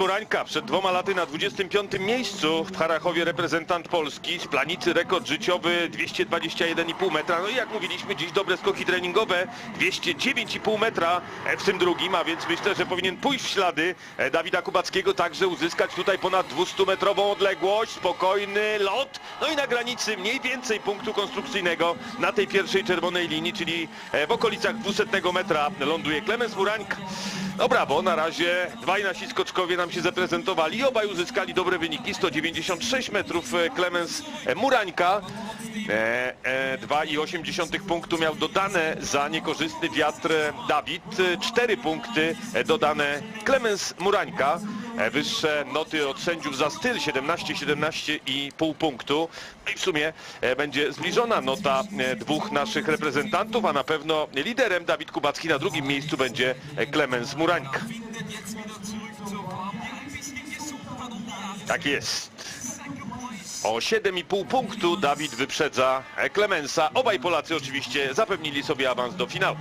Burańka przed dwoma laty na 25 miejscu w Harachowie reprezentant Polski z planicy rekord życiowy 221,5 metra. No i jak mówiliśmy dziś dobre skoki treningowe 209,5 metra w tym drugim, a więc myślę, że powinien pójść w ślady Dawida Kubackiego, także uzyskać tutaj ponad 200 metrową odległość, spokojny lot, no i na granicy mniej więcej punktu konstrukcyjnego na tej pierwszej czerwonej linii, czyli w okolicach 200 metra ląduje Klemens Burańka. No brawo, na razie dwaj nasi skoczkowie nam się zaprezentowali. Obaj uzyskali dobre wyniki. 196 metrów e, Klemens e, Murańka. E, e, 2,8 punktu miał dodane za niekorzystny wiatr Dawid. E, 4 punkty dodane Klemens Murańka. Wyższe noty od sędziów za styl 17, 17,5 punktu. No i w sumie będzie zbliżona nota dwóch naszych reprezentantów, a na pewno liderem Dawid Kubacki na drugim miejscu będzie Klemens Murańka. Tak jest. O 7,5 punktu Dawid wyprzedza Klemensa. Obaj Polacy oczywiście zapewnili sobie awans do finału.